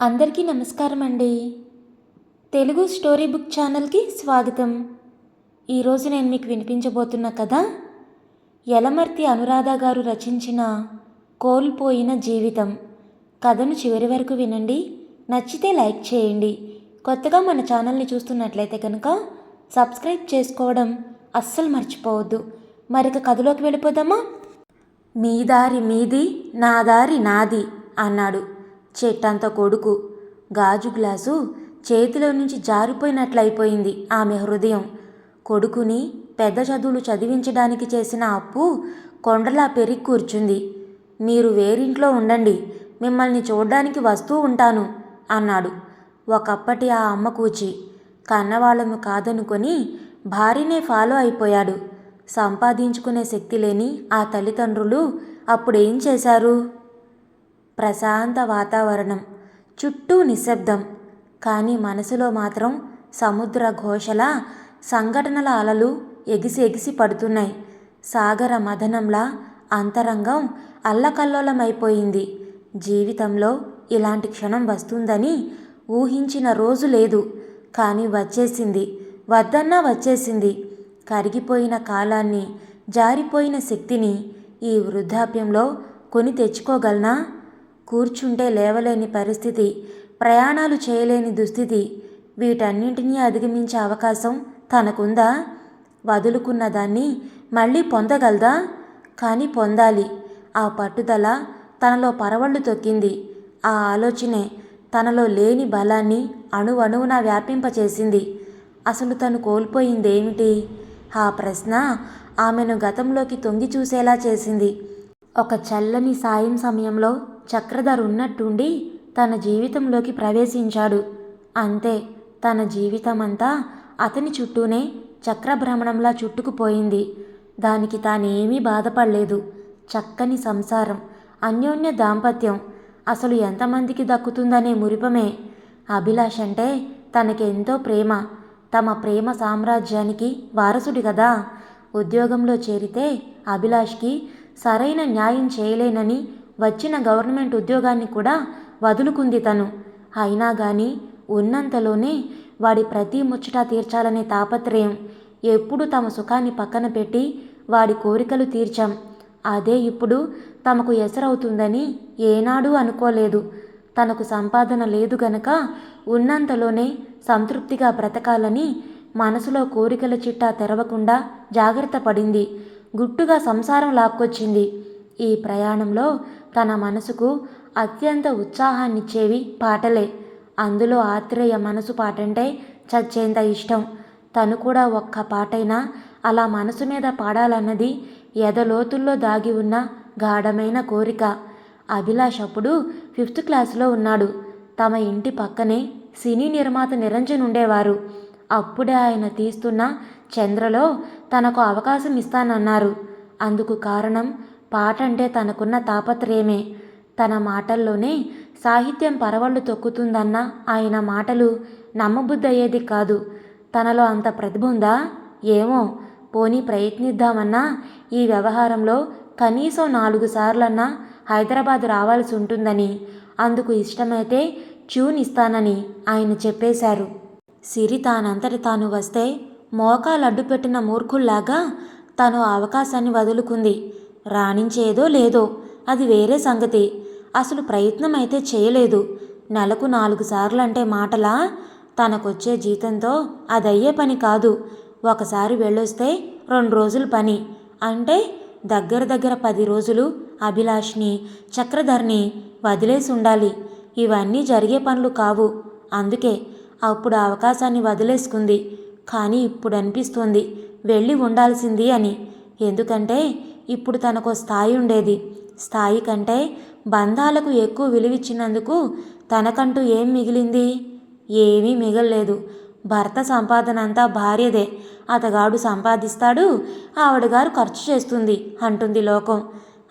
అందరికీ నమస్కారం అండి తెలుగు స్టోరీ బుక్ ఛానల్కి స్వాగతం. ఈరోజు నేను మీకు వినిపించబోతున్న కథ యలమర్తి అనురాధ గారు రచించిన కోల్పోయిన జీవితం. కథను చివరి వరకు వినండి. నచ్చితే లైక్ చేయండి. కొత్తగా మన ఛానల్ని చూస్తున్నట్లయితే కనుక సబ్స్క్రైబ్ చేసుకోవడం అస్సలు మర్చిపోవద్దు. మరిక కథలోకి వెళ్ళిపోదామా? మీ దారి మీది నా దారి నాది అన్నాడు. చెట్టంత కొడుకు. గాజు గ్లాసు చేతిలో నుంచి జారిపోయినట్లయిపోయింది ఆమె హృదయం. కొడుకుని పెద్ద చదువులు చదివించడానికి చేసిన అప్పు కొండలా పెరిగి కూర్చుంది. మీరు వేరింట్లో ఉండండి మిమ్మల్ని చూడ్డానికి వస్తూ ఉంటాను అన్నాడు. ఒకప్పటి ఆ అమ్మ కూచి. కన్నవాళ్ళము కాదనుకొని భార్యనే ఫాలో అయిపోయాడు. సంపాదించుకునే శక్తి లేని ఆ తల్లిదండ్రులు అప్పుడేం చేశారు? ప్రశాంత వాతావరణం చుట్టూ నిశ్శబ్దం. కానీ మనసులో మాత్రం సముద్ర ఘోషల సంఘటనల అలలు ఎగిసి ఎగిసి పడుతున్నాయి. సాగర మదనంలా అంతరంగం అల్లకల్లోలమైపోయింది. జీవితంలో ఇలాంటి క్షణం వస్తుందని ఊహించిన రోజు లేదు. కానీ వచ్చేసింది వద్దన్నా వచ్చేసింది. కరిగిపోయిన కాలాన్ని జారిపోయిన శక్తిని ఈ వృద్ధాప్యంలో కొని తెచ్చుకోగలనా? కూర్చుంటే లేవలేని పరిస్థితి ప్రయాణాలు చేయలేని దుస్థితి. వీటన్నింటినీ అధిగమించే అవకాశం తనకుందా? వదులుకున్న దాన్ని మళ్ళీ పొందగలదా? కానీ పొందాలి. ఆ పట్టుదల తనలో పరవళ్ళు తొక్కింది. ఆ ఆలోచనే తనలో లేని బలాన్ని అణువణువున వ్యాపింపచేసింది. అసలు తను కోల్పోయిందేమిటి? ఆ ప్రశ్న ఆమెను గతంలోకి తొంగి చూసేలా చేసింది. ఒక చల్లని సాయం సమయంలో చక్రధర్ ఉన్నట్టుండి తన జీవితంలోకి ప్రవేశించాడు. అంతే తన జీవితమంతా అతని చుట్టూనే చక్రభ్రమణంలా చుట్టుకుపోయింది. దానికి తానేమీ బాధపడలేదు. చక్కని సంసారం అన్యోన్య దాంపత్యం. అసలు ఎంతమందికి దక్కుతుందనే మురిపమే. అభిలాష్ అంటే తనకెంతో ప్రేమ. తమ ప్రేమ సామ్రాజ్యానికి వారసుడి కదా ఉద్యోగంలో చేరితే అభిలాష్కి సరైన న్యాయం చేయలేనని వచ్చిన గవర్నమెంట్ ఉద్యోగాన్ని కూడా వదులుకుంది తను. అయినా కానీ ఉన్నంతలోనే వాడి ప్రతి ముచ్చట తీర్చాలనే తాపత్రయం. ఎప్పుడు తమ సుఖాన్ని పక్కన పెట్టి వాడి కోరికలు తీర్చాం. అదే ఇప్పుడు తమకు ఎసరవుతుందని ఏనాడూ అనుకోలేదు. తనకు సంపాదన లేదు గనక ఉన్నంతలోనే సంతృప్తిగా బ్రతకాలని మనసులో కోరికల చిట్టా తెరవకుండా జాగ్రత్త పడింది. గుట్టుగా సంసారం లాక్కొచ్చింది. ఈ ప్రయాణంలో తన మనసుకు అత్యంత ఉత్సాహాన్నిచ్చేవి పాటలే. అందులో ఆత్రేయ మనసు పాటంటే చచ్చేంత ఇష్టం. తను కూడా ఒక్క పాటైనా అలా మనసు మీద పాడాలన్నది ఎదలోతుల్లో దాగి ఉన్న గాఢమైన కోరిక. అభిలాష్ అప్పుడు ఫిఫ్త్ క్లాస్లో ఉన్నాడు. తమ ఇంటి పక్కనే సినీ నిర్మాత నిరంజన్ ఉండేవారు. అప్పుడే ఆయన తీస్తున్న చంద్రలో తనకు అవకాశం ఇస్తానన్నారు. అందుకు కారణం పాట అంటే తనకున్న తాపత్రయమే. తన మాటల్లోనే సాహిత్యం పరవళ్ళు తొక్కుతుందన్న ఆయన మాటలు నమ్మబుద్దయ్యేది కాదు. తనలో అంత ప్రతిభ ఉందా? ఏమో. పోనీ ప్రయత్నిద్దామన్నా ఈ వ్యవహారంలో కనీసం నాలుగు సార్లన్నా హైదరాబాద్ రావాల్సి ఉంటుందని. అందుకు ఇష్టమైతే ట్యూన్ ఇస్తానని ఆయన చెప్పేశారు. సిరి తానంతటి తాను వస్తే మోకాలు అడ్డుపెట్టిన మూర్ఖుల్లాగా తను అవకాశాన్ని వదులుకుంది. రాణించేదో లేదో అది వేరే సంగతి. అసలు ప్రయత్నం అయితే చేయలేదు. నెలకు నాలుగు సార్లు అంటే మాటలా? తనకొచ్చే జీతంతో అదయ్యే పని కాదు. ఒకసారి వెళ్ళొస్తే రెండు రోజులు పని. అంటే దగ్గర దగ్గర పది రోజులు అభిలాష్ని చక్రధర్ని వదిలేసి ఉండాలి. ఇవన్నీ జరిగే పనులు కావు. అందుకే అప్పుడు అవకాశాన్ని వదిలేసుకుంది. కానీ ఇప్పుడు అనిపిస్తుంది. వెళ్ళి ఉండాల్సింది అని. ఎందుకంటే ఇప్పుడు తనకు స్థాయి ఉండేది. స్థాయి కంటే బంధాలకు ఎక్కువ విలువిచ్చినందుకు తనకంటూ ఏం మిగిలింది? ఏమీ మిగల్లేదు. భర్త సంపాదన అంతా భార్యదే. అతగాడు సంపాదిస్తాడు ఆవిడగారు ఖర్చు చేస్తుంది అంటుంది లోకం.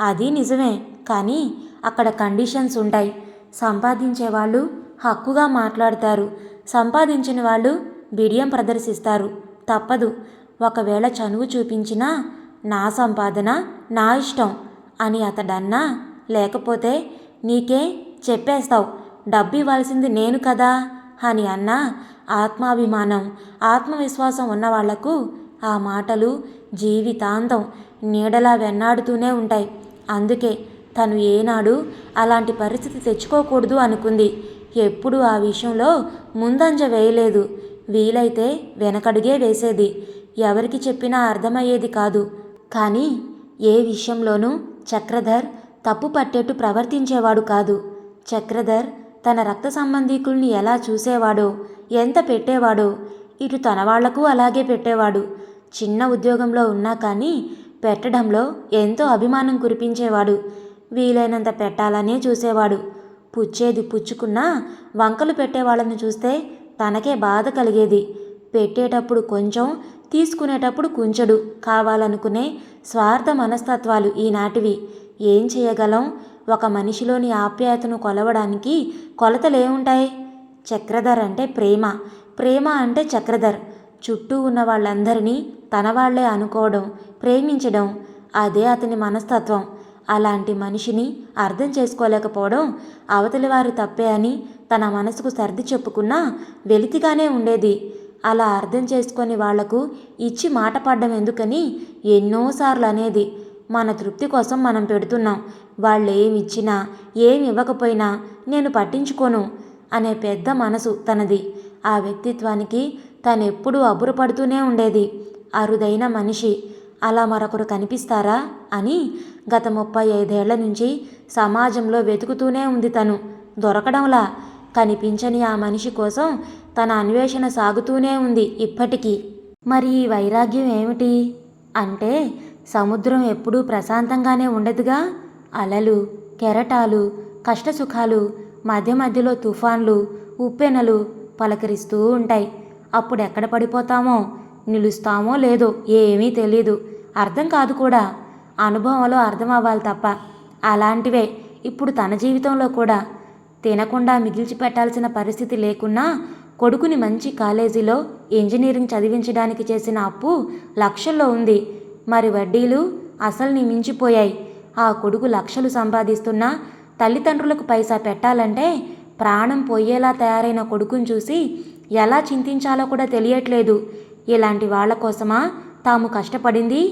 అది నిజమే కానీ అక్కడ కండిషన్స్ ఉంటాయి. సంపాదించే వాళ్ళు హక్కుగా మాట్లాడతారు. సంపాదించిన వాళ్ళు బిడియం ప్రదర్శిస్తారు. తప్పదు. ఒకవేళ చనువు చూపించినా నా సంపాదన నా ఇష్టం అని అతడన్నా లేకపోతే నీకే చెప్పేస్తావు డబ్బు ఇవ్వాల్సింది నేను కదా అని అన్న ఆత్మాభిమానం ఆత్మవిశ్వాసం ఉన్న వాళ్ళకు ఆ మాటలు జీవితాంతం నీడలా వెన్నాడుతూనే ఉంటాయి. అందుకే తను ఏనాడు అలాంటి పరిస్థితి తెచ్చుకోకూడదు అనుకుంది. ఎప్పుడూ ఆ విషయంలో ముందంజ వేయలేదు. వీలైతే వెనకడుగే వేసేది. ఎవరికి చెప్పినా అర్థమయ్యేది కాదు. కానీ ఏ విషయంలోనూ చక్రధర్ తప్పు పట్టేట్టు ప్రవర్తించేవాడు కాదు. చక్రధర్ తన రక్త సంబంధీకుల్ని ఎలా చూసేవాడో ఎంత పెట్టేవాడో ఇటు తన వాళ్ళకు అలాగే పెట్టేవాడు. చిన్న ఉద్యోగంలో ఉన్నా కానీ పెట్టడంలో ఎంతో అభిమానం కురిపించేవాడు. వీలైనంత పెట్టాలనే చూసేవాడు. పుచ్చేది పుచ్చుకున్నా వంకలు పెట్టేవాళ్ళని చూస్తే తనకే బాధ కలిగేది. పెట్టేటప్పుడు కొంచెం తీసుకునేటప్పుడు కుంచెడు. కావాలనుకునే స్వార్థ మనస్తత్వాలు ఈనాటివి ఏం చేయగలం? ఒక మనిషిలోని ఆప్యాయతను కొలవడానికి కొలతలేముంటాయి చక్రధర్ అంటే ప్రేమ. ప్రేమ అంటే చక్రధర్. చుట్టూ ఉన్న వాళ్ళందరినీ తన వాళ్ళే అనుకోవడం ప్రేమించడం అదే అతని మనస్తత్వం. అలాంటి మనిషిని అర్థం చేసుకోలేకపోవడం అవతలి వారి తప్పే అని తన మనసుకు సర్ది చెప్పుకున్నా వెలితిగానే ఉండేది. అలా అర్థం చేసుకొని వాళ్ళకు ఇచ్చి మాట పడ్డం ఎందుకని ఎన్నోసార్లు అనేది. మన తృప్తి కోసం మనం పెడుతున్నాం. వాళ్ళు ఏమి ఇచ్చినా ఏమి ఇవ్వకపోయినా నేను పట్టించుకోను అనే పెద్ద మనసు తనది. ఆ వ్యక్తిత్వానికి తనెప్పుడూ అబ్బురపడుతూనే ఉండేది. అరుదైన మనిషి. అలా మరొకరు కనిపిస్తారా అని గత ముప్పై ఐదేళ్ళ నుంచి సమాజంలో వెతుకుతూనే ఉంది తను. దొరకడంలా కనిపించని ఆ మనిషి కోసం తన అన్వేషణ సాగుతూనే ఉంది ఇప్పటికీ. మరి ఈ వైరాగ్యం ఏమిటి? అంటే సముద్రం ఎప్పుడూ ప్రశాంతంగానే ఉండదుగా? అలలు కెరటాలు కష్టసుఖాలు మధ్య మధ్యలో తుఫాన్లు ఉప్పెనలు పలకరిస్తూ ఉంటాయి. అప్పుడు ఎక్కడ పడిపోతామో నిలుస్తామో లేదో ఏమీ తెలీదు. అర్థం కాదు కూడా. అనుభవంలో అర్థం అవ్వాలి తప్ప. అలాంటివే. ఇప్పుడు తన జీవితంలో కూడా. తినకుండా మిగిల్చి పెట్టాల్సిన పరిస్థితి లేకున్నా కొడుకుని మంచి కాలేజీలో ఇంజనీరింగ్ చదివించడానికి చేసిన అప్పు లక్షల్లో ఉంది. మరి వడ్డీలు అసలుని మించిపోయాయి. ఆ కొడుకు లక్షలు సంపాదిస్తున్నా తల్లిదండ్రులకు పైసా పెట్టాలంటే ప్రాణం పోయేలా తయారైన కొడుకుని చూసి ఎలా చింతించాలో కూడా తెలియట్లేదు. ఇలాంటి వాళ్ళ కోసమా తాము కష్టపడింది?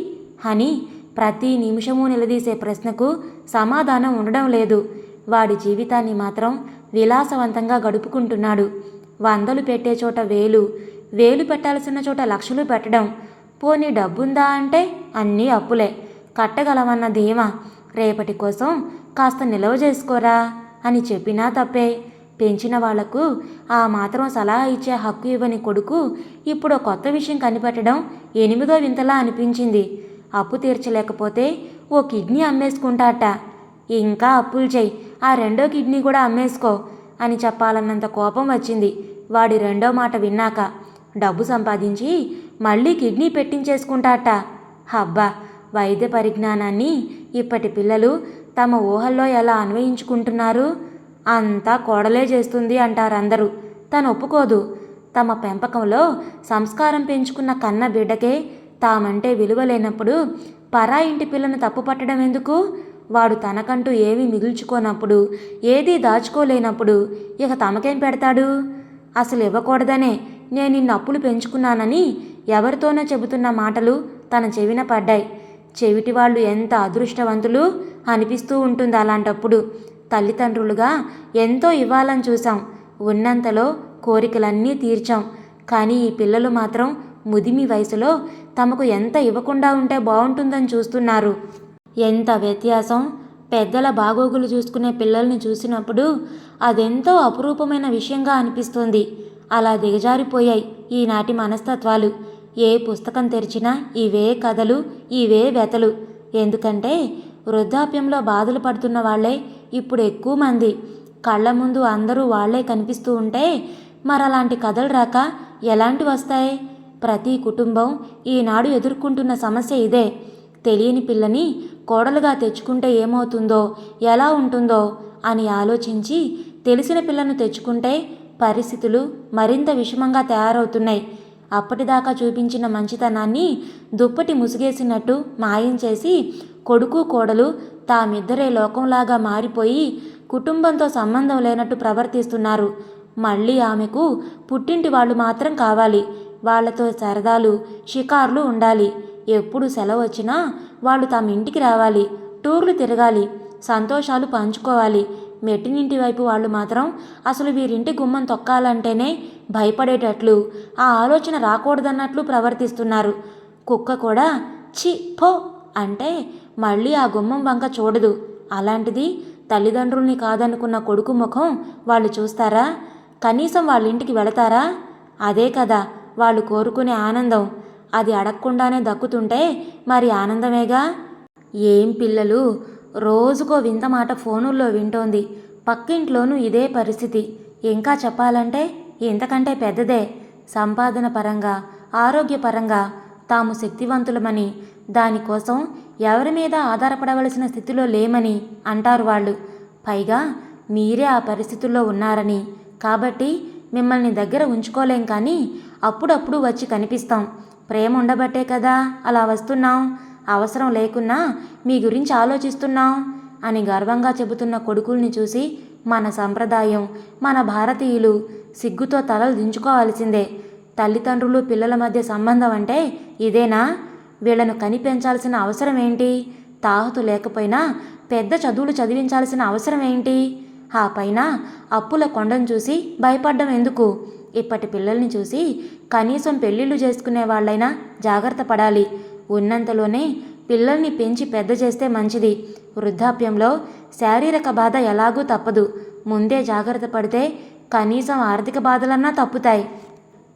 అని ప్రతి నిమిషము నిలదీసే ప్రశ్నకు సమాధానం ఉండడం లేదు. వాడి జీవితాన్ని మాత్రం విలాసవంతంగా గడుపుకుంటున్నాడు. వందలు పెట్టే చోట వేలు వేలు పెట్టాల్సిన చోట లక్షలు పెట్టడం. పోనీ డబ్బుందా అంటే అన్నీ అప్పులే. కట్టగలమన్న ధీమా రేపటి కోసం కాస్త నిలవ చేసుకోరా అని చెప్పినా తప్పే. పెంచిన వాళ్ళకు ఆ మాత్రం సలహా ఇచ్చే హక్కు ఇవ్వని కొడుకు ఇప్పుడు కొత్త విషయం కనిపెట్టడం ఎనిమిదో వింతలా అనిపించింది. అప్పు తీర్చలేకపోతే ఓ కిడ్నీ అమ్మేసుకుంటాట. ఇంకా అప్పులు చేయి ఆ రెండో కిడ్నీ కూడా అమ్మేసుకో అని చెప్పాలన్నంత కోపం వచ్చింది. వాడి రెండో మాట విన్నాక డబ్బు సంపాదించి మళ్ళీ కిడ్నీ పెట్టించేసుకుంటాట. హబ్బా వైద్య పరిజ్ఞానాన్ని ఇప్పటి పిల్లలు తమ ఊహల్లో ఎలా అన్వయించుకుంటున్నారు? అంతా కోడలే చేస్తుంది అంటారందరూ. తను ఒప్పుకోదు. తమ పెంపకంలో సంస్కారం పెంచుకున్న కన్న బిడ్డకే తామంటే విలువ లేనప్పుడు పరా ఇంటి పిల్లను తప్పు పట్టడం ఎందుకు? వాడు తనకంటూ ఏమీ మిగుల్చుకోనప్పుడు ఏదీ దాచుకోలేనప్పుడు ఇక తమకేం పెడతాడు? అసలు ఇవ్వకూడదనే నేను ఇన్ని అప్పులు పెంచుకున్నానని ఎవరితోనో చెబుతున్న మాటలు తన చెవిన పడ్డాయి. చెవిటి వాళ్ళు ఎంత అదృష్టవంతులు అనిపిస్తూ ఉంటుంది అలాంటప్పుడు. తల్లిదండ్రులుగా ఎంతో ఇవ్వాలని చూసాం ఉన్నంతలో కోరికలన్నీ తీర్చాం. కానీ ఈ పిల్లలు మాత్రం ముదిమి వయసులో తమకు ఎంత ఇవ్వకుండా ఉంటే బాగుంటుందని చూస్తున్నారు. ఎంత వ్యత్యాసం? పెద్దల బాగోగులు చూసుకునే పిల్లల్ని చూసినప్పుడు అదెంతో అపురూపమైన విషయంగా అనిపిస్తుంది. అలా దిగజారిపోయాయి ఈనాటి మనస్తత్వాలు. ఏ పుస్తకం తెరిచినా ఇవే కథలు ఇవే వ్యతలు. ఎందుకంటే వృద్ధాప్యంలో బాధలు పడుతున్న వాళ్ళే ఇప్పుడు ఎక్కువ మంది. కళ్ళ ముందు అందరూ వాళ్ళే కనిపిస్తూ ఉంటే మరలాంటి కథలు రాక ఎలాంటి వస్తాయి ప్రతి కుటుంబం ఈనాడు ఎదుర్కొంటున్న సమస్య ఇదే. తెలియని పిల్లని కోడలుగా తెచ్చుకుంటే ఏమవుతుందో ఎలా ఉంటుందో అని ఆలోచించి తెలిసిన పిల్లను తెచ్చుకుంటే పరిస్థితులు మరింత విషమంగా తయారవుతున్నాయి. అప్పటిదాకా చూపించిన మంచితనాన్ని దుప్పటి ముసిగేసినట్టు మాయం చేసి కొడుకు కోడలు తామిద్దరే లోకంలాగా మారిపోయి కుటుంబంతో సంబంధం లేనట్టు ప్రవర్తిస్తున్నారు. మళ్ళీ ఆమెకు పుట్టింటి వాళ్ళు మాత్రం కావాలి. వాళ్ళతో సరదాలు షికార్లు ఉండాలి. ఎప్పుడు సెలవు వచ్చినా వాళ్ళు తమ ఇంటికి రావాలి టూర్లు తిరగాలి సంతోషాలు పంచుకోవాలి. మెట్టినింటి వైపు వాళ్ళు మాత్రం అసలు వీరింటి గుమ్మం తొక్కాలంటేనే భయపడేటట్లు ఆ ఆలోచన రాకూడదన్నట్లు ప్రవర్తిస్తున్నారు. కుక్క కూడా చి పో అంటే మళ్ళీ ఆ గుమ్మం వంక చూడదు. అలాంటిది తల్లిదండ్రుల్ని కాదనుకున్న కొడుకు ముఖం వాళ్ళు చూస్తారా? కనీసం వాళ్ళ ఇంటికి వెళతారా? అదే కదా వాళ్ళు కోరుకునే ఆనందం. అది అడగకుండానే దక్కుతుంటే మరి ఆనందమేగా? ఏం పిల్లలు? రోజుకో వింత మాట ఫోనుల్లో వింటోంది. పక్కింట్లోనూ ఇదే పరిస్థితి. ఇంకా చెప్పాలంటే ఇంతకంటే పెద్దదే. సంపాదన పరంగా ఆరోగ్యపరంగా తాము శక్తివంతులమని దానికోసం ఎవరి మీద ఆధారపడవలసిన స్థితిలో లేమని అంటారు వాళ్ళు. పైగా మీరే ఆ పరిస్థితుల్లో ఉన్నారని. కాబట్టి మిమ్మల్ని దగ్గర ఉంచుకోలేం కానీ అప్పుడప్పుడు వచ్చి కనిపిస్తాం. ప్రేమ ఉండబట్టే కదా అలా వస్తున్నాం అవసరం లేకున్నా మీ గురించి ఆలోచిస్తున్నాం అని గర్వంగా చెబుతున్న కొడుకుల్ని చూసి మన సంప్రదాయం మన భారతీయులు సిగ్గుతో తలలు దించుకోవాల్సిందే. తల్లిదండ్రులు పిల్లల మధ్య సంబంధం అంటే ఇదేనా? వీళ్ళను కనిపెంచాల్సిన అవసరం ఏంటి? తాహతు లేకపోయినా పెద్ద చదువులు చదివించాల్సిన అవసరం ఏంటి? ఆ పైన అప్పుల కొండను చూసి భయపడ్డం ఎందుకు? ఇప్పటి పిల్లల్ని చూసి కనీసం పెళ్ళిళ్ళు చేసుకునే వాళ్ళైనా జాగ్రత్త పడాలి. ఉన్నంతలోనే పిల్లల్ని పెంచి పెద్ద చేస్తే మంచిది. వృద్ధాప్యంలో శారీరక బాధ ఎలాగూ తప్పదు. ముందే జాగ్రత్త పడితే కనీసం ఆర్థిక బాధలన్నా తప్పుతాయి.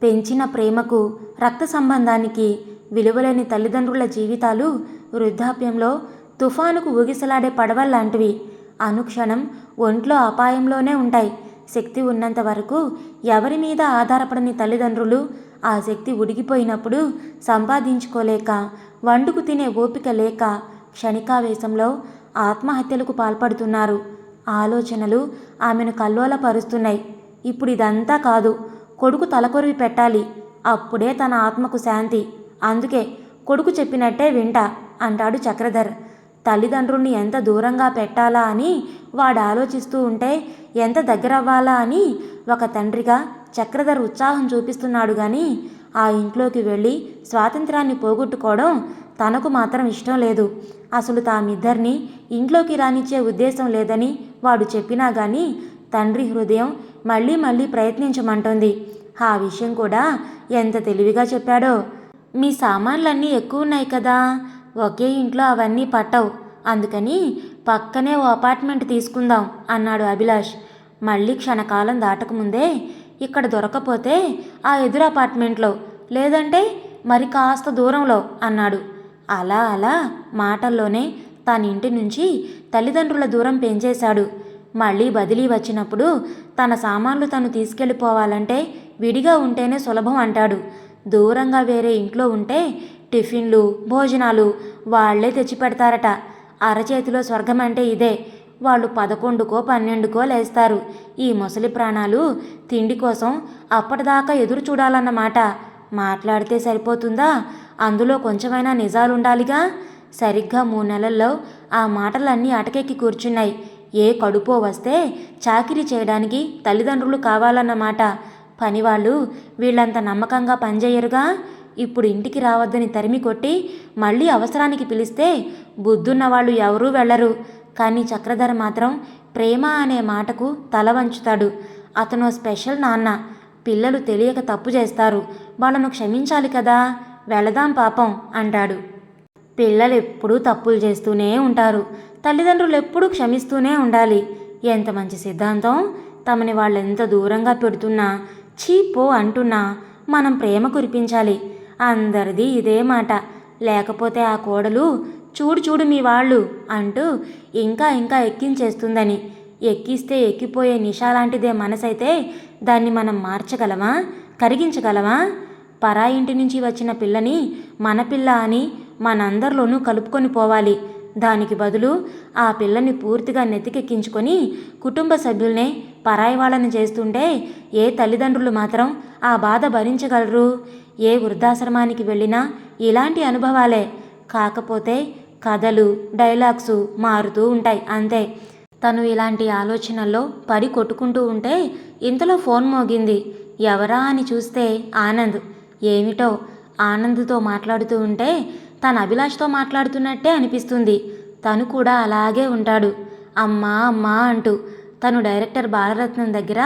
పెంచిన ప్రేమకు రక్త సంబంధానికి విలువలేని తల్లిదండ్రుల జీవితాలు వృద్ధాప్యంలో తుఫానుకు ఊగిసలాడే పడవల్లాంటివి. అనుక్షణం ఒంట్లో అపాయంలోనే ఉంటాయి. శక్తి ఉన్నంత వరకు ఎవరి మీద ఆధారపడని తల్లిదండ్రులు ఆ శక్తి ఉడిగిపోయినప్పుడు సంపాదించుకోలేక వండుకు తినే ఓపిక లేక క్షణికావేశంలో ఆత్మహత్యలకు పాల్పడుతున్నారు. ఆలోచనలు ఆమెను కల్లోలపరుస్తున్నాయి. ఇప్పుడు ఇదంతా కాదు కొడుకు తలకొరివి పెట్టాలి. అప్పుడే తన ఆత్మకు శాంతి. అందుకే కొడుకు చెప్పినట్టే వింటా అంటాడు చక్రధర్. తల్లిదండ్రుల్ని ఎంత దూరంగా పెట్టాలా అని వాడు ఆలోచిస్తూ ఉంటే ఎంత దగ్గర అవ్వాలా అని ఒక తండ్రిగా చక్రధర్ ఉత్సాహం చూపిస్తున్నాడు కానీ ఆ ఇంట్లోకి వెళ్ళి స్వాతంత్రాన్ని పోగొట్టుకోవడం తనకు మాత్రం ఇష్టం లేదు. అసలు తామిద్దరిని ఇంట్లోకి రానిచ్చే ఉద్దేశం లేదని వాడు చెప్పినా కానీ తండ్రి హృదయం మళ్ళీ మళ్ళీ ప్రయత్నించమంటోంది. ఆ విషయం కూడా ఎంత తెలివిగా చెప్పాడో. మీ సామాన్లన్నీ ఎక్కువ ఉన్నాయి కదా. ఒకే ఇంట్లో అవన్నీ పట్టవు. అందుకని పక్కనే ఓ అపార్ట్మెంట్ తీసుకుందాం అన్నాడు అభిలాష్. మళ్ళీ క్షణకాలం దాటకముందే ఇక్కడ దొరకపోతే ఆ ఎదురు అపార్ట్మెంట్లో లేదంటే మరి కాస్త దూరంలో అన్నాడు. అలా అలా మాటల్లోనే తన ఇంటి నుంచి తల్లిదండ్రుల దూరం పెంచేశాడు. మళ్ళీ బదిలీ వచ్చినప్పుడు తన సామాన్లు తను తీసుకెళ్ళిపోవాలంటే విడిగా ఉంటేనే సులభం అంటాడు. దూరంగా వేరే ఇంట్లో ఉంటే టిఫిన్లు భోజనాలు వాళ్ళే తెచ్చిపెడతారట. అరచేతిలో స్వర్గం అంటే ఇదే. వాళ్ళు పదకొండుకో పన్నెండుకో లేస్తారు. ఈ ముసలి ప్రాణాలు తిండి కోసం అప్పటిదాకా ఎదురు చూడాలన్నమాట. మాట్లాడితే సరిపోతుందా? అందులో కొంచెమైనా నిజాలుండాలిగా? సరిగ్గా మూడు నెలల్లో ఆ మాటలన్నీ అటకెక్కి కూర్చున్నాయి. ఏ కడుపో వస్తే చాకిరీ చేయడానికి తల్లిదండ్రులు కావాలన్నమాట. పనివాళ్ళు వీళ్ళంత నమ్మకంగా పనిచేయరుగా? ఇప్పుడు ఇంటికి రావద్దని తరిమి కొట్టి మళ్ళీ అవసరానికి పిలిస్తే బుద్ధున్న వాళ్ళు ఎవరూ వెళ్ళరు. కానీ చక్రధర మాత్రం ప్రేమ అనే మాటకు తల వంచుతాడు. అతను స్పెషల్ నాన్న. పిల్లలు తెలియక తప్పు చేస్తారు. వాళ్ళను క్షమించాలి కదా. వెళదాం పాపం అంటాడు. పిల్లలు ఎప్పుడూ తప్పులు చేస్తూనే ఉంటారు. తల్లిదండ్రులు ఎప్పుడూ క్షమిస్తూనే ఉండాలి. ఎంత మంచి సిద్ధాంతం. తమని వాళ్ళు ఎంత దూరంగా పెడుతున్నా చీపో అంటున్నా మనం ప్రేమ కురిపించాలి. అందరిది ఇదే మాట. లేకపోతే ఆ కోడలు చూడు చూడు మీ వాళ్ళు అంటూ ఇంకా ఇంకా ఎక్కించేస్తుందని. ఎక్కిస్తే ఎక్కిపోయే నిషా లాంటిదే మనసైతే దాన్ని మనం మార్చగలమా? కరిగించగలమా? పరాయి ఇంటి నుంచి వచ్చిన పిల్లని మన పిల్ల అని మనందరిలోనూ కలుపుకొని పోవాలి. దానికి బదులు ఆ పిల్లని పూర్తిగా నెత్తికెక్కించుకొని కుటుంబ సభ్యుల్నే పరాయి వాళ్ళని చేస్తుంటే ఏ తల్లిదండ్రులు మాత్రం ఆ బాధ భరించగలరు? ఏ వృద్ధాశ్రమానికి వెళ్ళినా ఇలాంటి అనుభవాలే. కాకపోతే కథలు డైలాగ్సు మారుతూ ఉంటాయి అంతే. తను ఇలాంటి ఆలోచనల్లో పడి కొట్టుకుంటూ ఉంటే ఇంతలో ఫోన్ మోగింది. ఎవరా అని చూస్తే ఆనంద్. ఏమిటో ఆనంద్తో మాట్లాడుతూ ఉంటే తన అభిలాష్తో మాట్లాడుతున్నట్టే అనిపిస్తుంది. తను కూడా అలాగే ఉంటాడు. అమ్మా అమ్మా అంటూ తను డైరెక్టర్ బాలరత్నం దగ్గర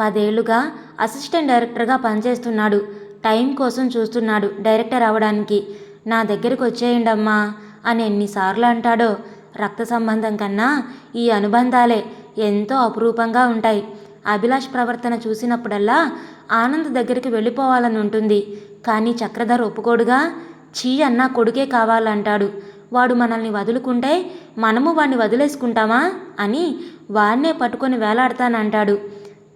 పదేళ్ళుగా అసిస్టెంట్ డైరెక్టర్గా పనిచేస్తున్నాడు. టైం కోసం చూస్తున్నాడు డైరెక్టర్ అవడానికి. నా దగ్గరికి వచ్చేయండమ్మా అని ఎన్నిసార్లు అంటాడో రక్త సంబంధం కన్నా ఈ అనుబంధాలే ఎంతో అపురూపంగా ఉంటాయి. అభిలాష్ ప్రవర్తన చూసినప్పుడల్లా ఆనంద్ దగ్గరికి వెళ్ళిపోవాలని ఉంటుంది. కానీ చక్రధర్ ఒప్పుకోడుగా చీ అన్న కొడుకే కావాలంటాడు. వాడు మనల్ని వదులుకుంటే మనము వాడిని వదిలేసుకుంటామా అని వాడినే పట్టుకొని వేలాడతానంటాడు.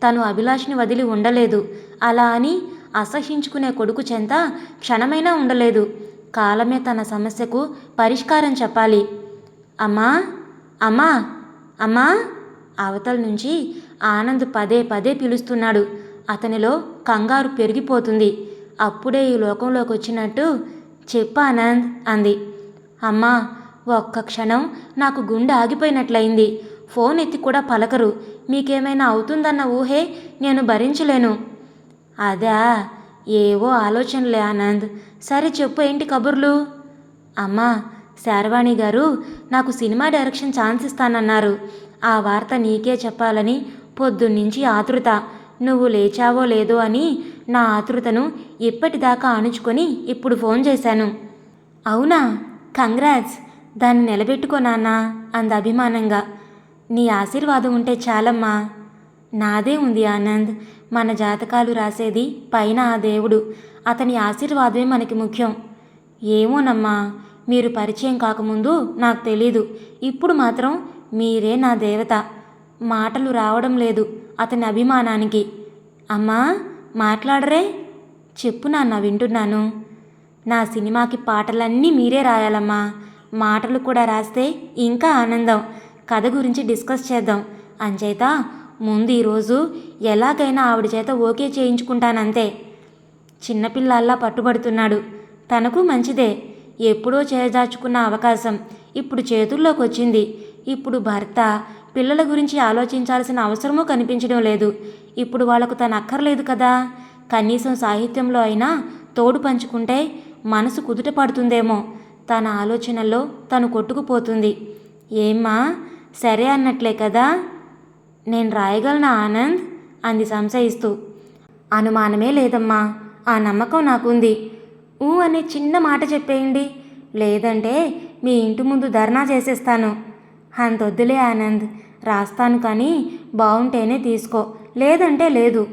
తను అభిలాష్ని వదిలి ఉండలేదు. అలా అని అసహించుకునే కొడుకు చెంత క్షణమైనా ఉండలేదు. కాలమే తన సమస్యకు పరిష్కారం చెప్పాలి. అమ్మా అమ్మా అమ్మా అవతల నుంచి ఆనంద్ పదే పదే పిలుస్తున్నాడు. అతనిలో కంగారు పెరిగిపోతుంది. అప్పుడే ఈ లోకంలోకి వచ్చినట్టు చెప్పు ఆనంద్ అంది. అమ్మా ఒక్క క్షణం నాకు గుండె ఆగిపోయినట్లయింది. ఫోన్ ఎత్తి కూడా పలకరు. మీకేమైనా అవుతుందన్న ఊహే నేను భరించలేను. అదా ఏవో ఆలోచనలే ఆనంద్. సరే చెప్పు ఏంటి కబుర్లు? అమ్మా శారవాణి గారు నాకు సినిమా డైరెక్షన్ ఛాన్స్ ఇస్తానన్నారు. ఆ వార్త నీకే చెప్పాలని పొద్దున్నుంచి ఆతృత. నువ్వు లేచావో లేదో అని నా ఆతృతను ఇప్పటిదాకా అణుచుకొని ఇప్పుడు ఫోన్ చేశాను. అవునా? కంగ్రాట్స్. దాన్ని నిలబెట్టుకోనానా అంది అంద అభిమానంగా. నీ ఆశీర్వాదం ఉంటే చాలమ్మా. నాదే ఉంది ఆనంద్. మన జాతకాలు రాసేది పైన ఆ దేవుడు. అతని ఆశీర్వాదమే మనకి ముఖ్యం. ఏమోనమ్మా మీరు పరిచయం కాకముందు నాకు తెలీదు. ఇప్పుడు మాత్రం మీరే నా దేవత. మాటలు రావడం లేదు అతని అభిమానానికి. అమ్మా మాట్లాడరే. చెప్పు నాన్న వింటున్నాను. నా సినిమాకి పాటలన్నీ మీరే రాయాలమ్మా. మాటలు కూడా రాస్తే ఇంకా ఆనందం. కథ గురించి డిస్కస్ చేద్దాం. అంచేత ముందు ఈరోజు ఎలాగైనా ఆవిడ చేత ఓకే చేయించుకుంటానంతే. చిన్నపిల్లల్లా పట్టుబడుతున్నాడు. తనకు మంచిదే. ఎప్పుడో చేజార్చుకున్న అవకాశం ఇప్పుడు చేతుల్లోకి వచ్చింది ఇప్పుడు భర్త పిల్లల గురించి ఆలోచించాల్సిన అవసరమూ కనిపించడం లేదు. ఇప్పుడు వాళ్ళకు తను అక్కర్లేదు కదా. కనీసం సాహిత్యంలో అయినా తోడు పంచుకుంటే మనసు కుదుట పడుతుందేమో. తన ఆలోచనల్లో తను కొట్టుకుపోతుంది. ఏమ్మా సరే అన్నట్లే కదా. నేను రాయగలనా ఆనంద్? అంది సంశయిస్తూ. అనుమానమే లేదమ్మా ఆ నమ్మకం నాకుంది. ఊ అనే చిన్న మాట చెప్పేయండి. లేదంటే మీ ఇంటి ముందు ధర్నా చేసేస్తాను. అంతొద్దులే ఆనంద్ రాస్తాను కానీ బాగుంటేనే తీసుకో. లేదంటే లేదు.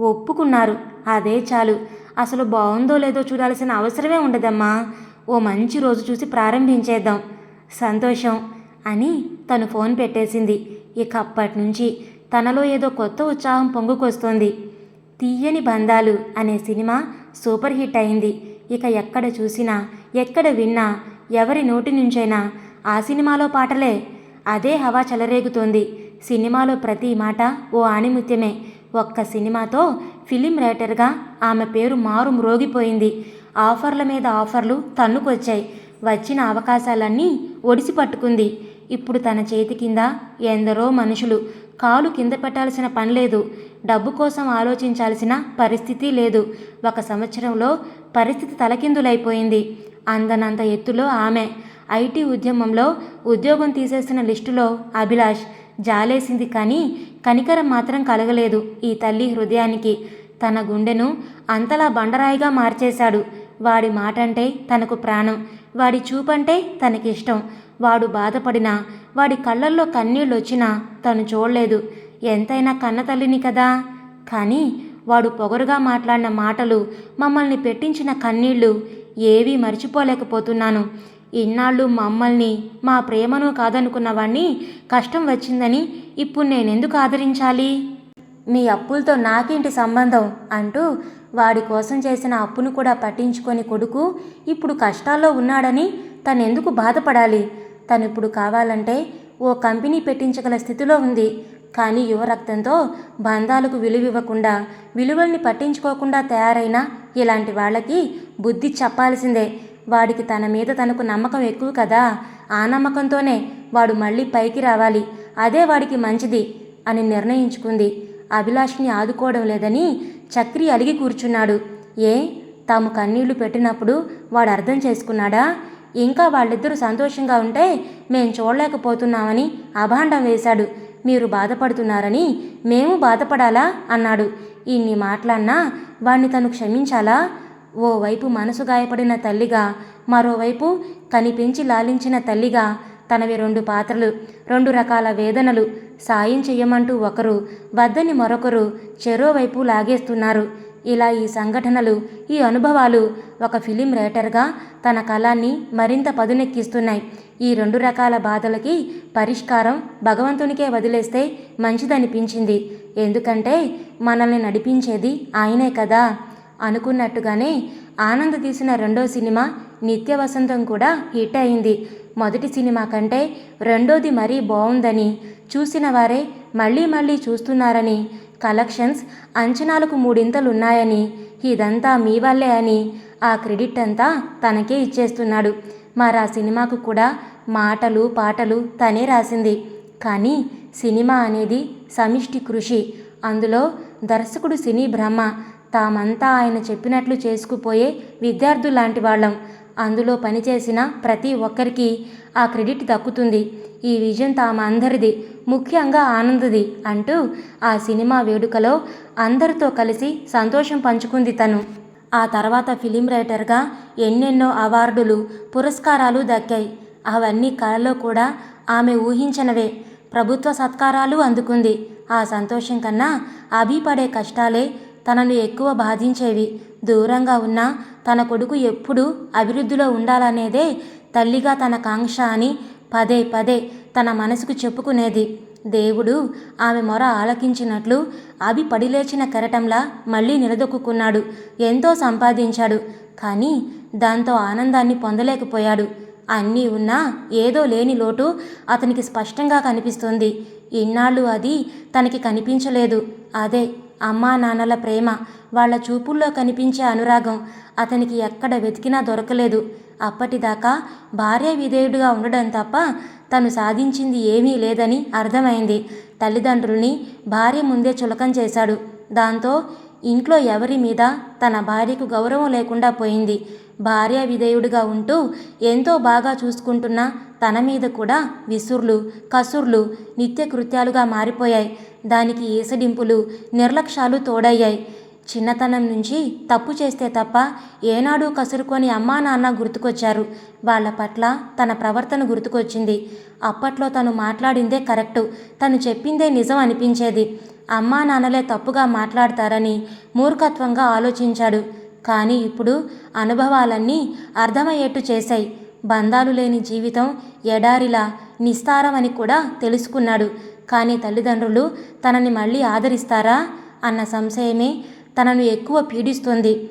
ఒప్పుకున్నారు. అదే చాలు. అసలు బాగుందో లేదో చూడాల్సిన అవసరమే ఉండదమ్మా. ఓ మంచి రోజు చూసి ప్రారంభించేద్దాం. సంతోషం అని తను ఫోన్ పెట్టేసింది. ఇక అప్పటి నుంచి తనలో ఏదో కొత్త ఉత్సాహం పొంగుకొస్తోంది. తీయని బంధాలు అనే సినిమా సూపర్ హిట్ అయింది. ఇక ఎక్కడ చూసినా ఎక్కడ విన్నా ఎవరి నోటి నుంచైనా ఆ సినిమాలో పాటలే. అదే హవా చెలరేగుతోంది. సినిమాలో ప్రతి మాట ఓ ఆణిముత్యమే. ఒక్క సినిమాతో ఫిలిం రైటర్గా ఆమె పేరు మారు మ్రోగిపోయింది. ఆఫర్ల మీద ఆఫర్లు తన్నుకొచ్చాయి. వచ్చిన అవకాశాలన్నీ ఒడిసి పట్టుకుంది. ఇప్పుడు తన చేతి కింద ఎందరో మనుషులు కాలు కింద పెట్టాల్సిన పని లేదు. డబ్బు కోసం ఆలోచించాల్సిన పరిస్థితి లేదు. ఒక సంవత్సరంలో పరిస్థితి తలకిందులైపోయింది. అందనంత ఎత్తులో ఆమె ఐటీ ఉద్యమంలో ఉద్యోగం తీసేసిన లిస్టులో అభిలాష్ జాలేసింది కానీ కనికరం మాత్రం కలగలేదు ఈ తల్లి హృదయానికి. తన గుండెను అంతలా బండరాయిగా మార్చేశాడు. వాడి మాట అంటే తనకు ప్రాణం వాడి చూపంటే తనకిష్టం. వాడు బాధపడినా వాడి కళ్ళల్లో కన్నీళ్ళు వచ్చినా తను చూడలేదు. ఎంతైనా కన్న తల్లిని కదా? కానీ వాడు పొగరుగా మాట్లాడిన మాటలు మమ్మల్ని పెట్టించిన కన్నీళ్ళు ఏవీ మర్చిపోలేకపోతున్నాను. ఇన్నాళ్ళు మమ్మల్ని మా ప్రేమను కాదనుకున్నవాణ్ణి కష్టం వచ్చిందని ఇప్పుడు నేనెందుకు ఆదరించాలి? మీ అప్పులతో నాకేంటి సంబంధం? అంటూ వాడి కోసం చేసిన అప్పును కూడా పట్టించుకొని కొడుకు ఇప్పుడు కష్టాల్లో ఉన్నాడని తనెందుకు బాధపడాలి? తను ఇప్పుడు కావాలంటే ఓ కంపెనీ పెట్టించగల స్థితిలో ఉంది. కానీ యువరక్తంతో బంధాలకు విలువివ్వకుండా విలువల్ని పట్టించుకోకుండా తయారైన ఇలాంటి వాళ్ళకి బుద్ధి చెప్పాల్సిందే. వాడికి తన మీద తనకు నమ్మకం ఎక్కువ కదా ఆ నమ్మకంతోనే వాడు మళ్ళీ పైకి రావాలి. అదే వాడికి మంచిది అని నిర్ణయించుకుంది. అభిలాష్ని ఆదుకోవడం లేదని చక్రి అలిగి కూర్చున్నాడు. ఏ తాము కన్నీళ్ళు పెట్టినప్పుడు వాడు అర్థం చేసుకున్నాడా? ఇంకా వాళ్ళిద్దరూ సంతోషంగా ఉంటే మేం చూడలేకపోతున్నామని అభాండం వేశాడు. మీరు బాధపడుతున్నారని మేము బాధపడాలా? అన్నాడు. ఇన్ని మాట్లాడినా వాణ్ణి తను క్షమించాలా? ఓవైపు మనసు గాయపడిన తల్లిగా మరోవైపు కనిపించి లాలించిన తల్లిగా తనవి రెండు పాత్రలు రెండు రకాల వేదనలు. సాయం చెయ్యమంటూ ఒకరు వద్దని మరొకరు చెరోవైపు లాగేస్తున్నారు. ఇలా ఈ సంఘటనలు ఈ అనుభవాలు ఒక ఫిలిం రైటర్గా తన కళాన్ని మరింత పదునెక్కిస్తున్నాయి. ఈ రెండు రకాల బాధలకి పరిష్కారం భగవంతునికే వదిలేస్తే మంచిదనిపించింది. ఎందుకంటే మనల్ని నడిపించేది ఆయనే కదా! అనుకున్నట్టుగానే ఆనంద్ తీసిన రెండో సినిమా నిత్య వసంతం కూడా హిట్ అయింది. మొదటి సినిమా కంటే రెండోది మరీ బాగుందని చూసిన వారే మళ్ళీ మళ్ళీ చూస్తున్నారని కలెక్షన్స్ అంచనాలకు మూడింతలున్నాయని ఇదంతా మీ వల్లే అని ఆ క్రెడిట్ అంతా తనకే ఇచ్చేస్తున్నాడు. మరి ఆ సినిమాకు కూడా మాటలు పాటలు తనే రాసింది. కానీ సినిమా అనేది సమిష్టి కృషి. అందులో దర్శకుడు సినీ బ్రహ్మ. తామంతా ఆయన చెప్పినట్లు చేసుకుపోయే విద్యార్థులు లాంటి వాళ్ళం. అందులో పనిచేసిన ప్రతి ఒక్కరికి ఆ క్రెడిట్ దక్కుతుంది. ఈ విజయం తామ అందరిది ముఖ్యంగా ఆనందది అంటూ ఆ సినిమా వేడుకలో అందరితో కలిసి సంతోషం పంచుకుంది తను. ఆ తర్వాత ఫిలిం రైటర్గా ఎన్నెన్నో అవార్డులు పురస్కారాలు దక్కాయి. అవన్నీ కళలో కూడా ఆమె ఊహించనవే. ప్రభుత్వ సత్కారాలు అందుకుంది. ఆ సంతోషం కన్నా అభిపడే కష్టాలే తనను ఎక్కువ బాధించేవి. దూరంగా ఉన్న తన కొడుకు ఎప్పుడూ అభివృద్ధిలో ఉండాలనేదే తల్లిగా తన కాంక్ష అని పదే పదే తన మనసుకు చెప్పుకునేది. దేవుడు ఆమె మొర ఆలకించినట్లు అభి పడిలేచిన కెరటంలా మళ్ళీ నిలదొక్కున్నాడు. ఎంతో సంపాదించాడు. కానీ దాంతో ఆనందాన్ని పొందలేకపోయాడు. అన్నీ ఉన్నా ఏదో లేని లోటు అతనికి స్పష్టంగా కనిపిస్తుంది. ఇన్నాళ్ళు అది తనకి కనిపించలేదు. అదే అమ్మా నాన్నల ప్రేమ వాళ్ళ చూపుల్లో కనిపించే అనురాగం అతనికి ఎక్కడ వెతికినా దొరకలేదు. అప్పటిదాకా భార్య విధేయుడిగా ఉండడం తప్ప తను సాధించింది ఏమీ లేదని అర్థమైంది. తల్లిదండ్రుల్ని భార్య ముందే చులకం చేశాడు. దాంతో ఇంట్లో ఎవరి మీద తన భార్యకు గౌరవం లేకుండా పోయింది. భార్య విధేయుడిగా ఉంటూ ఎంతో బాగా చూసుకుంటున్న తన మీద కూడా విసుర్లు కసుర్లు నిత్యకృత్యాలుగా మారిపోయాయి. దానికి ఏసడింపులు నిర్లక్ష్యాలు తోడయ్యాయి. చిన్నతనం నుంచి తప్పు చేస్తే తప్ప ఏనాడు కసురుకొని అమ్మా నాన్న గుర్తుకొచ్చారు. వాళ్ళ పట్ల తన ప్రవర్తన గుర్తుకొచ్చింది. అప్పట్లో తను మాట్లాడిందే కరెక్టు. తను చెప్పిందే నిజం అనిపించేది. అమ్మా నాన్నలే తప్పుగా మాట్లాడతారని మూర్ఖత్వంగా ఆలోచించాడు. కానీ ఇప్పుడు అనుభవాలన్నీ అర్థమయ్యేట్టు చేశాయి. బంధాలు లేని జీవితం ఎడారిలా నిస్తారమని కూడా తెలుసుకున్నాడు. కానీ తల్లిదండ్రులు తనని మళ్ళీ ఆదరిస్తారా అన్న సంశయమే తనను ఎక్కువ పీడిస్తుంది.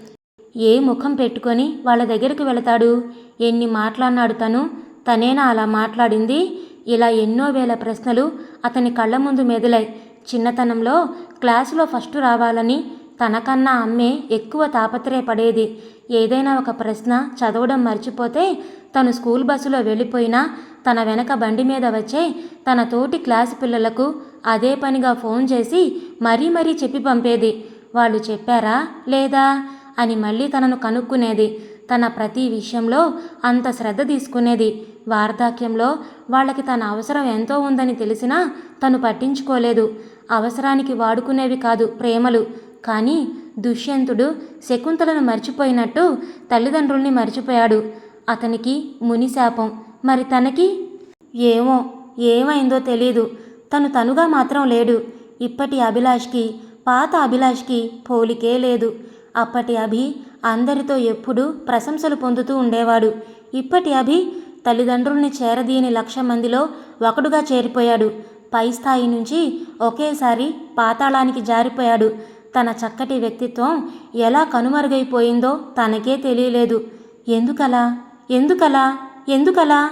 ఏ ముఖం పెట్టుకొని వాళ్ళ దగ్గరికి వెళతాడు? ఎన్ని మాట్లాడినాడు తను? తనేనా అలా మాట్లాడింది? ఇలా ఎన్నో వేల ప్రశ్నలు అతని కళ్ళ ముందు మెదిలాయి. చిన్నతనంలో క్లాసులో ఫస్ట్ రావాలని తనకన్నా అమ్మే ఎక్కువ తాపత్రయపడేది. ఏదైనా ఒక ప్రశ్న చదవడం మర్చిపోతే తను స్కూల్ బస్సులో వెళ్ళిపోయినా తన వెనక బండి మీద వచ్చే తన తోటి క్లాసు పిల్లలకు అదే పనిగా ఫోన్ చేసి మరీ మరీ చెప్పి పంపేది. వాళ్ళు చెప్పారా? లేదా? అని మళ్ళీ తనను కనుక్కునేది. తన ప్రతి విషయంలో అంత శ్రద్ధ తీసుకునేది. వార్ధాక్యంలో వాళ్ళకి తన అవసరం ఎంతో ఉందని తెలిసినా తను పట్టించుకోలేదు. అవసరానికి వాడుకునేవి కాదు ప్రేమలు. కానీ దుష్యంతుడు శకుంతలను మర్చిపోయినట్టు తల్లిదండ్రుల్ని మర్చిపోయాడు. అతనికి మునిశాపం మరి తనకి? ఏమో ఏమైందో తెలీదు. తను తనుగా మాత్రం లేడు. ఇప్పటి అభిలాష్కి పాత అభిలాష్కి పోలికే లేదు. అప్పటి అభి అందరితో ఎప్పుడూ ప్రశంసలు పొందుతూ ఉండేవాడు. ఇప్పటి అభి తల్లిదండ్రుల్ని చేరదీయని లక్ష మందిలో ఒకడుగా చేరిపోయాడు. పై స్థాయి నుంచి ఒకేసారి పాతాళానికి జారిపోయాడు. తన చక్కటి వ్యక్తిత్వం ఎలా కనుమరుగైపోయిందో తనకే తెలియలేదు. ఎందుకలా? ఎందుకలా? ఎందుకలా?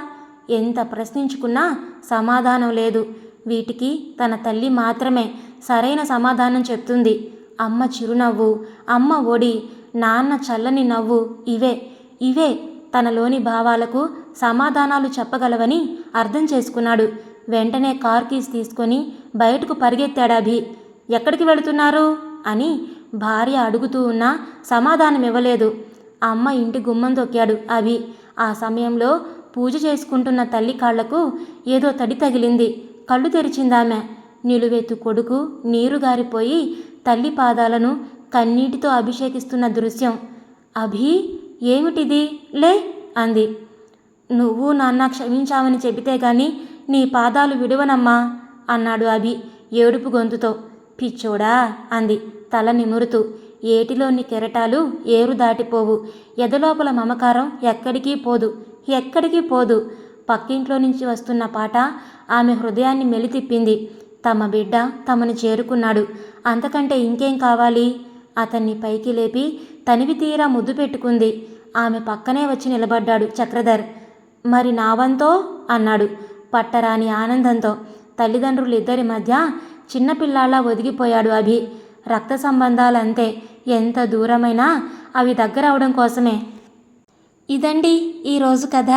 ఎంత ప్రశ్నించుకున్నా సమాధానం లేదు. వీటికి తన తల్లి మాత్రమే సరైన సమాధానం చెప్తుంది. అమ్మ చిరునవ్వు అమ్మ ఒడి నాన్న చల్లని నవ్వు ఇవే. ఇవే తనలోని భావాలకు సమాధానాలు చెప్పగలవని అర్థం చేసుకున్నాడు. వెంటనే కార్ కీస్ తీసుకొని బయటకు పరిగెత్తాడు అభి. ఎక్కడికి వెళుతున్నారు? అని భార్య అడుగుతూ ఉన్నా సమాధానం ఇవ్వలేదు అమ్మ ఇంటి గుమ్మం తొక్కాడు అవి. ఆ సమయంలో పూజ చేసుకుంటున్న తల్లి కాళ్ళకు ఏదో తడి తగిలింది. కళ్ళు తెరిచిందామె. నిలువెత్తు కొడుకు నీరు గారిపోయి తల్లి పాదాలను కన్నీటితో అభిషేకిస్తున్న దృశ్యం. అభి ఏమిటిది? లే అంది. నువ్వు నాన్న క్షమించావని చెబితే గాని నీ పాదాలు విడువనమ్మా అన్నాడు అభి ఏడుపు గొంతుతో. పిచ్చోడా? అంది. తల నిమురుతూ. ఏటిలోని కెరటాలు ఏరు దాటిపోవు. ఎదలోపల మమకారం ఎక్కడికి పోదు. ఎక్కడికి పోదు? పక్కింట్లో నుంచి వస్తున్న పాట ఆమె హృదయాన్ని మెలితిప్పింది. తమ బిడ్డ తమను చేరుకున్నాడు. అంతకంటే ఇంకేం కావాలి? అతన్ని పైకి లేపి తనివి తీరా ముద్దు పెట్టుకుంది. ఆమె పక్కనే వచ్చి నిలబడ్డాడు చక్రధర్. మరి నావంతో? అన్నాడు పట్టరాని ఆనందంతో. తల్లిదండ్రులిద్దరి మధ్య చిన్నపిల్లాళ్ళ ఒదిగిపోయాడు అభి. రక్త సంబంధాలంతే. ఎంత దూరమైనా అవి దగ్గర అవడం కోసమే. ఇదండి ఈరోజు కథ.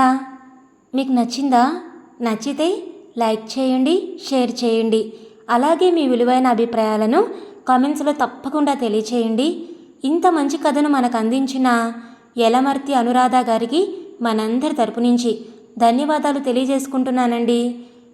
మీకు నచ్చిందా? నచ్చితే లైక్ చేయండి షేర్ చేయండి. అలాగే మీ విలువైన అభిప్రాయాలను కామెంట్స్లో తప్పకుండా తెలియచేయండి. ఇంత మంచి కథను మనకు అందించిన యలమర్తి అనురాధ గారికి మనందరి తరపు నుంచి ధన్యవాదాలు తెలియజేసుకుంటున్నానండి.